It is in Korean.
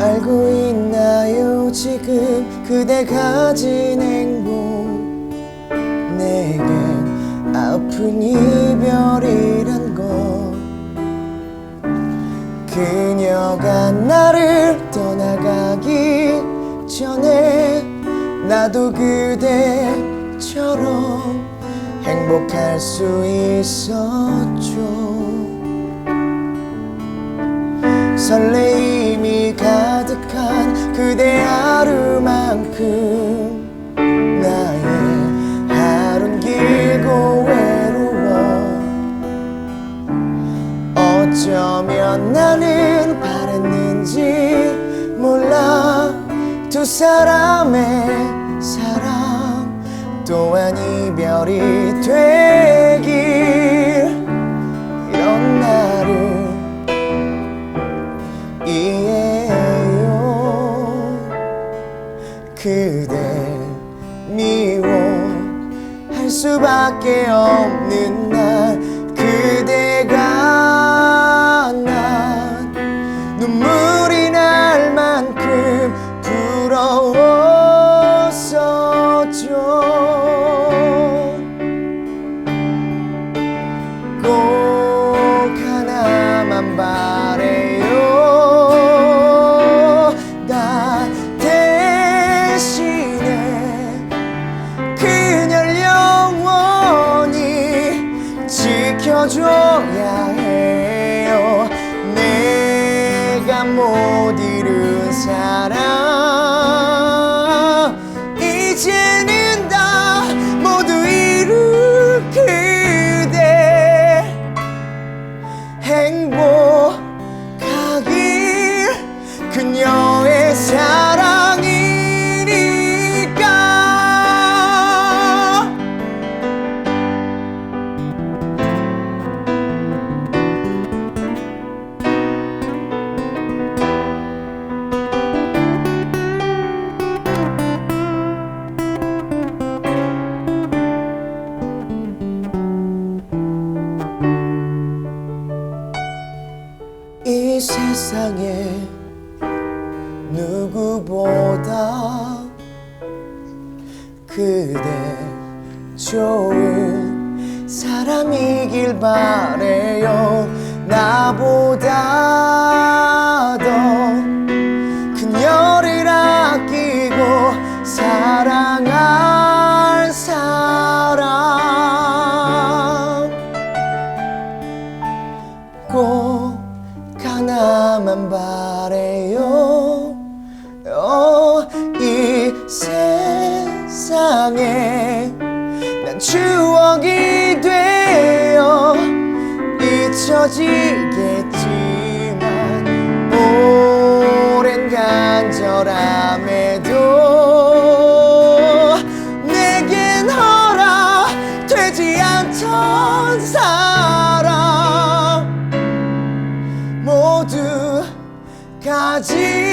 알고 있나요? 지금 그대 가진 행복 내겐 아픈 이별이란 거 그녀가 나를 떠나가기 전에 나도 그대처럼 행복할 수 있었죠. 설레임이 가득한 그대 하루만큼 사람의 사랑 또한 이별이 되길. 이런 나를 이해해요. 그대 미워할 수밖에 없는 날 하나만 바래요. 나 대신에 그녀를 영원히 지켜줘야 해요. 내가 못 이룬 사랑 이 세상에 누구보다 그대 좋은 사람이길 바래요. 나보다 가